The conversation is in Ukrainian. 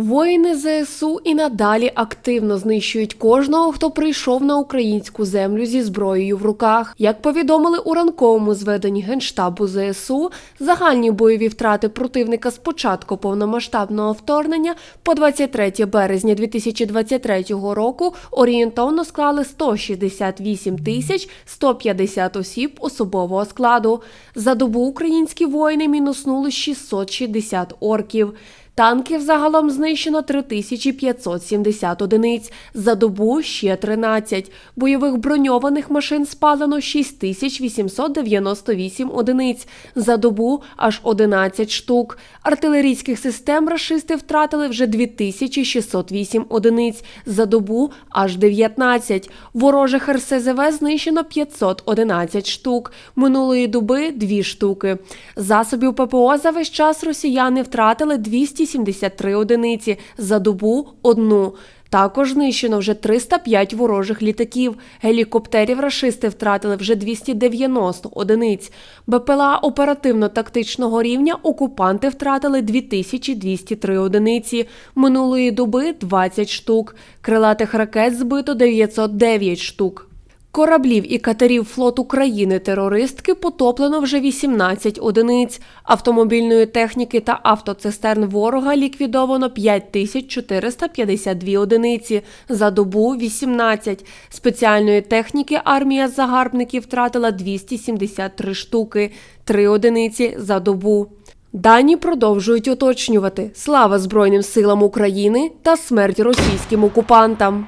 Воїни ЗСУ і надалі активно знищують кожного, хто прийшов на українську землю зі зброєю в руках. Як повідомили у ранковому зведенні генштабу ЗСУ, загальні бойові втрати противника з початку повномасштабного вторгнення по 23 березня 2023 року орієнтовно склали 168 тисяч 150 осіб особового складу. За добу українські воїни мінуснули 660 орків. Танків загалом знищено 3570 одиниць, за добу ще 13. Бойових броньованих машин спалено 6898 одиниць, за добу аж 11 штук. Артилерійських систем рашисти втратили вже 2608 одиниць, за добу аж 19. Ворожих РСЗВ знищено 511 штук, минулої доби 2 штуки. Засобів ППО за весь час росіяни втратили 273 одиниці, за добу – одну. Також знищено вже 305 ворожих літаків. Гелікоптерів рашисти втратили вже 290 одиниць. БПЛА оперативно-тактичного рівня окупанти втратили 2203 одиниці. Минулої доби 20 штук. Крилатих ракет збито 909 штук. Кораблів і катерів флоту країни-терористки потоплено вже 18 одиниць. Автомобільної техніки та автоцистерн ворога ліквідовано 5452 одиниці, за добу 18. Спеціальної техніки армія загарбників втратила 273 штуки, 3 одиниці за добу. Дані продовжують уточнювати слава Збройним силам України та смерть російським окупантам.